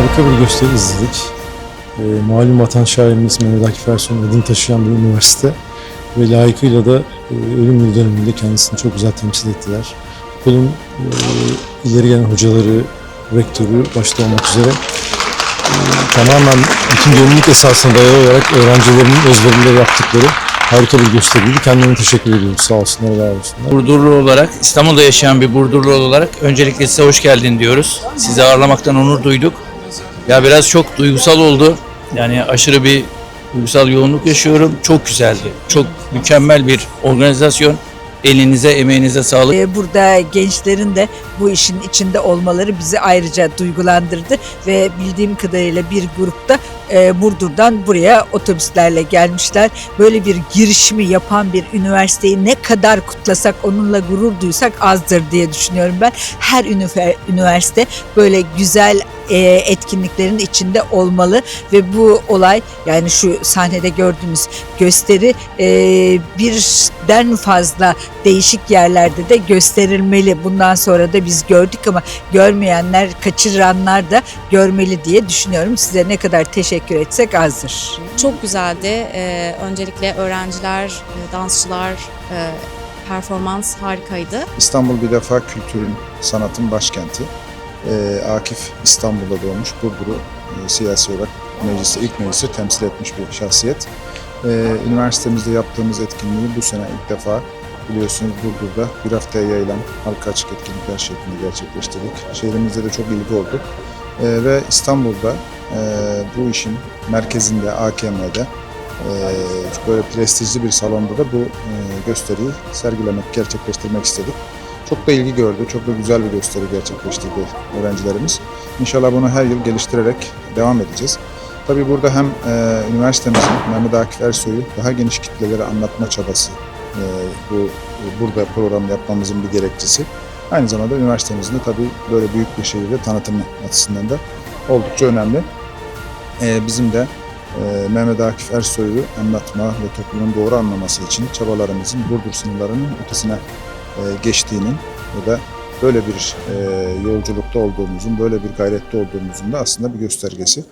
harika bir gösteri izledik. E, malum vatan şairimiz Mehmet Akif Ersoy'un adını taşıyan bir üniversite ve layıkıyla da e, ölüm yıl döneminde kendisini çok güzel temsil ettiler. Okulun e, ileri gelen hocaları, rektörü başta olmak üzere e, tamamen bütün gönüllülük esasına dayalı olarak öğrencilerinin özverinde yaptıkları harika bir gösteriydi. Kendilerine teşekkür ediyorum. Sağ olsunlar, var olsunlar. Burdurlu olarak, İstanbul'da yaşayan bir Burdurlu olarak öncelikle size hoş geldin diyoruz. Sizi ağırlamaktan onur duyduk. Ya biraz çok duygusal oldu. Yani aşırı bir duygusal yoğunluk yaşıyorum. Çok güzeldi. Çok mükemmel bir organizasyon. Elinize, emeğinize sağlık. Ee, Burada gençlerin de bu işin içinde olmaları bizi ayrıca duygulandırdı ve bildiğim kadarıyla bir grupta e, Burdur'dan buraya otobüslerle gelmişler. Böyle bir girişimi yapan bir üniversiteyi ne kadar kutlasak, onunla gurur duysak azdır diye düşünüyorum ben. Her üniversite böyle güzel etkinliklerin içinde olmalı ve bu olay yani şu sahnede gördüğünüz gösteri e, birden fazla değişik yerlerde de gösterilmeli. Bundan sonra da biz gördük ama görmeyenler, kaçıranlar da görmeli diye düşünüyorum. Size ne kadar teşekkür etsek azdır. Çok güzeldi. Ee, öncelikle öğrenciler, e, dansçılar, e, performans harikaydı. İstanbul bir defa kültürün, sanatın başkenti. Ee, Akif İstanbul'da doğmuş, Burdur'u e, siyasi olarak mecliste, ilk mecliste temsil etmiş bir şahsiyet. Ee, üniversitemizde yaptığımız etkinliği bu sene ilk defa biliyorsunuz Burdur'da bir haftaya yayılan halka açık etkinlikler şeklinde gerçekleştirdik. Şehrimizde de çok ilgi oldu. Ee, ve İstanbul'da e, bu işin merkezinde, AKM'de e, böyle prestijli bir salonda da bu e, gösteriyi sergilemek, gerçekleştirmek istedik. Çok da ilgi gördü, çok da güzel bir gösteri gerçekleştirdi öğrencilerimiz. İnşallah bunu her yıl geliştirerek devam edeceğiz. Tabii burada hem e, üniversitemizin Mehmet Akif Ersoy'u daha geniş kitlelere anlatma çabası e, bu burada program yapmamızın bir gerekçesi. Aynı zamanda üniversitemizin de tabii böyle büyük bir şehirde tanıtımı açısından da oldukça önemli. E, bizim de e, Mehmet Akif Ersoy'u anlatma ve toplumun doğru anlaması için çabalarımızın Burdur sınırlarının ötesine e, geçtiğinin ve da böyle bir e, yolculukta olduğumuzun, böyle bir gayrette olduğumuzun da aslında bir göstergesi.